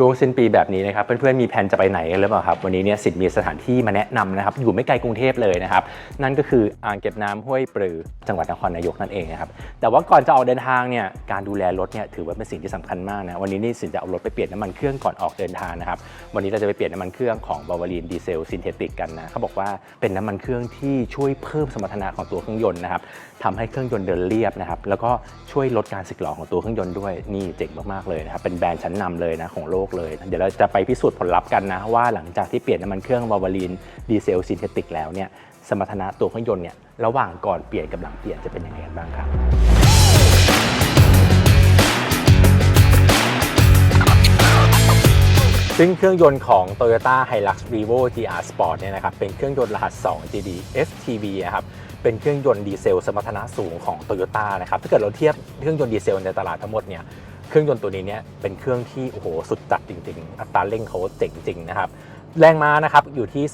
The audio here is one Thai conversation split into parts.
ช่วงสิ้นปีแบบนี้นะครับเพื่อนๆมีแผนจะไปไหนกันหรือเปล่าครับวันนี้เนี่ยสิทธิ์มีสถานที่มาแนะนำนะครับอยู่ไม่ไกลกรุงเทพเลยนะครับนั่นก็คืออ่างเก็บน้ำห้วยปรือจังหวัดนครนายกนั่นเองนะครับแต่ว่าก่อนจะออกเดินทางเนี่ยการดูแลรถเนี่ยถือว่าเป็นสิ่งที่สำคัญมากนะวันนี้นี่สินจะเอารถไปเปลี่ยนน้ำมันเครื่องก่อนออกเดินทางนะครับวันนี้เราจะไปเปลี่ยนน้ำมันเครื่องของบาวารีนดีเซลซินเทติกกันนะเขาบอกว่าเป็นน้ำมันเครื่องที่ช่วยเพิ่มสมรรถนะของตัวเครื่องยนต์นะครับทำให้เครื่องยนต์เดินเรียบนะครับแล้วก็ช่วยลดการสึกหรอของตัวเครื่องยนต์ด้วยนี่เจ๋งมากๆเลยนะครับเป็นแบรนด์ชั้นนำเลยนะของโลกเลย เดี๋ยวเราจะไปพิสูจน์ผลลัพธ์กันนะว่าหลังจากที่เปลี่ยนน้ำมันเครื่องวาวารีนดีเซลซินเทติกแล้วเนี่ยสมรรถนะตัวเครื่องยนต์เนี่ยระหว่างก่อนเปลี่ยนกับหลังเปลี่ยนจะเป็นยังไงกันบ้างครับซึ่งเครื่องยนต์ของ Toyota Hilux Revo GR Sport เนี่ยนะครับเป็นเครื่องยนต์รหัส 2 GD STV อะครับเป็นเครื่องยนต์ดีเซลสมรรถนะสูงของ Toyota นะครับถ้าเกิดเราเทียบเครื่องยนต์ดีเซลในตลาดทั้งหมดเนี่ย เครื่องยนต์ตัวนี้เนี่ยเป็นเครื่องที่โอ้โหสุดจัดจริง ๆ อัตราเร่งเขาเจ๋งจริงนะครับแรงม้านะครับอยู่ที่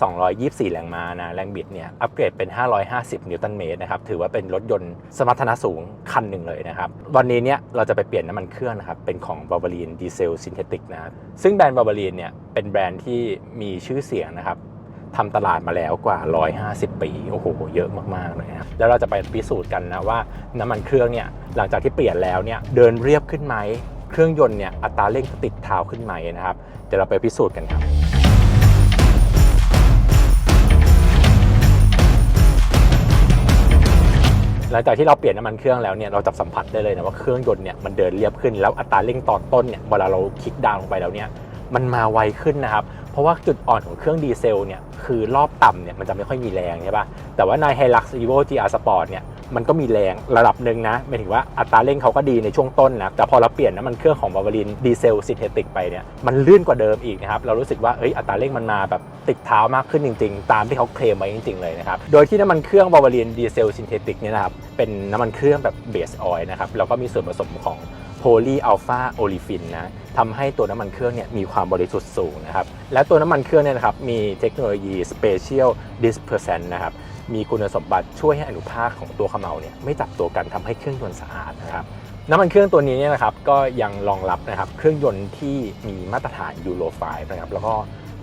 224 แรงม้านะแรงบิดเนี่ยอัปเกรดเป็น 550 นิวตันเมตรนะครับถือว่าเป็นรถยนต์สมรรถนะสูงคันหนึ่งเลยนะครับวันนี้เนี่ยเราจะไปเปลี่ยนน้ำมันเครื่องนะครับเป็นของ b a v a r i n ดีเซลซินเทติกนะซึ่งแบรนด์ b a v a r i n เนี่ยเป็นแบรนด์ที่มีชื่อเสียงนะครับ ทำตลาดมาแล้วกว่า 150 ปี โอ้โห เยอะมาก ๆ เลยนะครับ แล้วเราจะไปพิสูจน์กันนะว่าน้ำมันเครื่องเนี่ย หลังจากที่เปลี่ยนแล้วเนี่ย เดินเรียบขึ้นไหม เครื่องยนต์เนี่ย อัตราเร่งติดเท้าขึ้นไหมนะครับ เดี๋ยวเราไปพิสูจน์กันครับหลังจากที่เราเปลี่ยนน้ำมันเครื่องแล้วเนี่ยเราจับสัมผัสได้เลยนะว่าเครื่องยนต์เนี่ยมันเดินเรียบขึ้นแล้วอัตราเร่งตอนต้นเนี่ยเวลาเราคลิกดาวลงไปแล้วเนี่ยมันมาไวขึ้นนะครับ เพราะว่าจุดอ่อนของเครื่องดีเซลเนี่ยคือรอบต่ำเนี่ยมันจะไม่ค่อยมีแรงใช่ปะแต่ว่าใน Hilux Evo GR Sport เนี่ยมันก็มีแรงระดับหนึ่งนะหมายถึงว่าอัตราเร่งเขาก็ดีในช่วงต้นนะแต่พอเราเปลี่ยนน้ำมันเครื่องของบาวารินดีเซลซินเทติกไปเนี่ยมันลื่นกว่าเดิมอีกนะครับเรารู้สึกว่าเอ้ยอัตราเร่งมันมาแบบติดเท้ามากขึ้นจริง ๆ ตามที่เขาเคลมไว้จริง ๆ เลยนะครับโดยที่น้ำมันเครื่องบาวารินดีเซลซินเทติกเนี่ยนะครับเป็นน้ำมันเครื่องแบบเบสออยล์นะครับแล้วก็มีส่วนผสมของโพลีอัลฟาโอลิฟินนะ ทำให้ตัวน้ำมันเครื่องเนี่ยมีความบริสุทธิ์สูงนะครับ และตัวน้ำมันเครื่องเนี่ยนะครับมีเทคโนโลยี Special Dispersant นะครับ มีคุณสมบัติช่วยให้อนุภาคของตัวเขมเหลาเนี่ยไม่จับตัวกันทำให้เครื่องยนต์สะอาดนะครับน้ำมันเครื่องตัวนี้เนี่ยนะครับก็ยังรองรับนะครับเครื่องยนต์ที่มีมาตรฐานยูโร5นะครับแล้วก็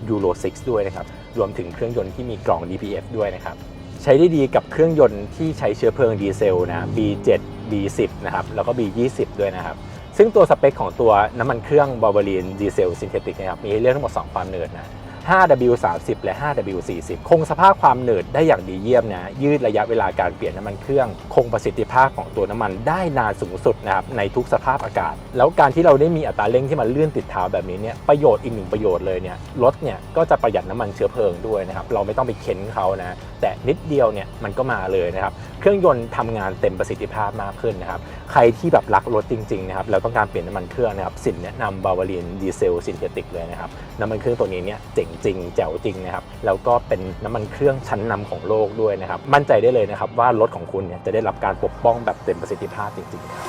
ยูโร6ด้วยนะครับรวมถึงเครื่องยนต์ที่มีกล่อง DPF ด้วยนะครับใช้ได้ดีกับเครื่องยนต์ที่ใช้เชื้อเพลิงดีเซลนะ B7 B10 นะครับแล้วก็ B20 ด้วยนะครับ ซึ่งตัวสเปคของตัวน้ำมันเครื่องบาวารีนดีเซลซินเทติกนะครับมีให้เลือกทั้งหมด 2 ความเนืดนะ 5W30 และ 5W40 คงสภาพความหนืดได้อย่างดีเยี่ยมนะยืดระยะเวลาการเปลี่ยนน้ำมันเครื่อง คงประสิทธิภาพของตัวน้ำมันได้นานสูงสุดนะครับในทุกสภาพอากาศ แล้วการที่เราได้มีอัตราเร่งที่มันเลื่อนติดเท้าแบบนี้เนี่ยประโยชน์อีกหนึ่งประโยชน์เลยเนี่ยรถเนี่ยก็จะประหยัดน้ำมันเชื้อเพลิงด้วยนะครับเราไม่ต้องไปเค้นเขานะแต่นิดเดียวเนี่ยมันก็มาเลยนะครับเครื่องยนต์ทำงานเต็มประสิทธิภาพมากขึ้นนะครับใครที่แบบรักรถจริงๆนะครับแล้วต้องการเปลี่ยนน้ำมันเครื่องนะครับสินแนะนำบาวารีนดีเซลซินเทติกเลยนะครับน้ำมันเครื่องตัวนี้เนี่ยเจ๋งจริงแจ๋วจริงนะครับแล้วก็เป็นน้ำมันเครื่องชั้นนำของโลกด้วยนะครับมั่นใจได้เลยนะครับว่ารถของคุณเนี่ยจะได้รับการปกป้องแบบเต็มประสิทธิภาพจริงๆครับ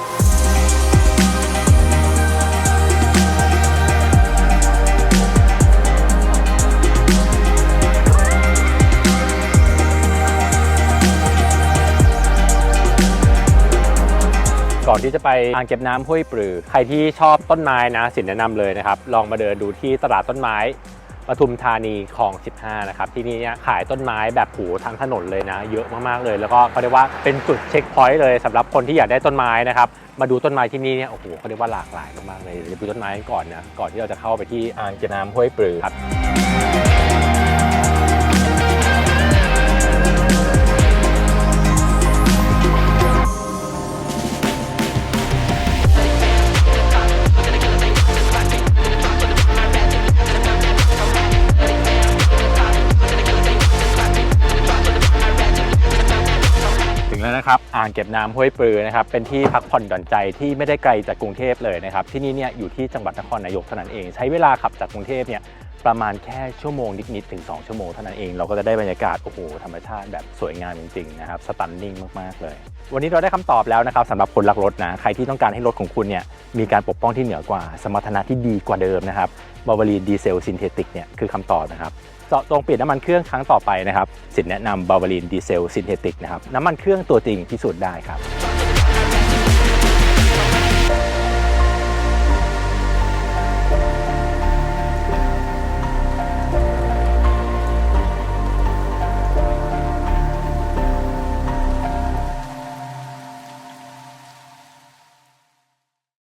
ก่อนที่จะไปอ่างเก็บน้ำห้วยปรือ ใครที่ชอบต้นไม้นะสินแนะนำเลยนะครับ ลองมาเดินดูที่ตลาดต้นไม้ ปทุมธานีคลอง 15 นะครับ ที่นี่เนี่ยขายต้นไม้แบบผูทั้งถนนเลยนะ เยอะมากๆเลย แล้วก็เขาเรียกว่าเป็นจุดเช็คพอยต์เลยสำหรับคนที่อยากได้ต้นไม้นะครับ มาดูต้นไม้ที่นี่เนี่ยโอ้โหเขาเรียกว่าหลากหลายมากๆเลยเดี๋ยวดูต้นไม้ก่อนนะก่อนที่เราจะเข้าไปที่อ่างเก็บน้ำห้วยปลือครับ อ่างเก็บน้ำห้วยปลือนะครับเป็นที่พักผ่อนหย่อนใจที่ไม่ได้ไกลจากกรุงเทพเลยนะครับที่นี่เนี่ยอยู่ที่จังหวัดนครนายกเท่านั้นเอง ใช้เวลาขับจากกรุงเทพเนี่ย ประมาณแค่ชั่วโมงนิดๆถึง 2 ชั่วโมงเท่านั้นเอง เราก็จะได้บรรยากาศโอ้โหธรรมชาติแบบสวยงามจริงๆนะครับสตันนิ่งมากๆเลย วันนี้เราได้คำตอบแล้วนะครับสำหรับคนรักรถนะใครที่ต้องการให้รถของคุณเนี่ยมีการปกป้องที่เหนือกว่า สมรรถนะที่ดีกว่าเดิมนะครับบาวารีดีเซลซินเทติกเนี่ยคือคำตอบนะครับเจาะตรงเปลี่ยนน้ำมันเครื่องครั้งต่อไปนะครับสินแนะนำบาวารีนดีเซลซินเทติกนะครับน้ำมันเครื่องตัวจริงพิสูจน์ได้ครับ